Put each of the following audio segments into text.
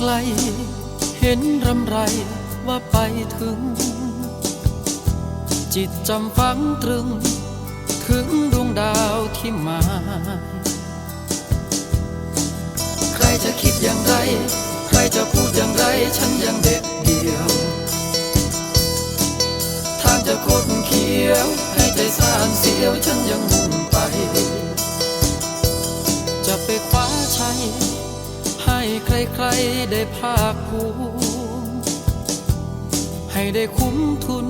เห็นรำไรว่าไปถึง จิตจำฝังตรึง ถึงดวงดาวที่หมายใครจะคิดอย่างไร ใครจะพูดอย่างไร ฉันยังเด็ดเดียว ทางจะคดเขียว ให้ใจสานเสียว ฉันยังมุ่งไป จะไปคว้าชัย ให้ใครๆได้ภาคภูมิให้ได้คุ้มทุน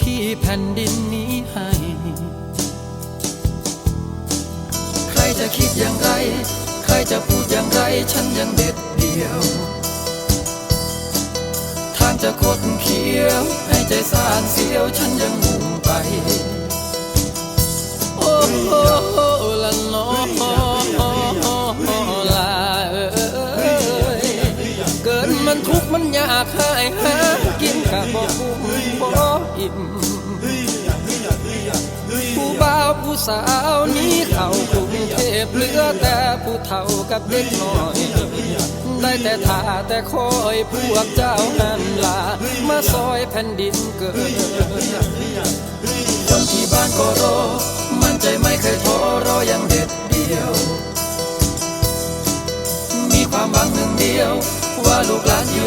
ที่แผ่นดินนี้ให้ ใครจะคิดอย่างไร ใครจะพูดอย่างไรฉันยังเด็ดเดียว ทางจะคดเขียว ให้ใจสานเสียวฉันยังมุ่งไป ทุกข์มันยากหายหากินกะบ่คุ้มบ่อิ่มผู้บ่าวผู้สาวนี้เข้ากรุงเทพเหลือแต่ผู้เฒ่ากับเด็กน้อย ได้แต่ท่าแต่คอยพวกเจ้าหันลามาซอยแผ่นดินเกิดคนที่บ้านก็รอมั่นใจไม่เคยท้อรออย่างเด็ดเดียว มีความหวังหนึ่งเดียวว่าลูกหลานที่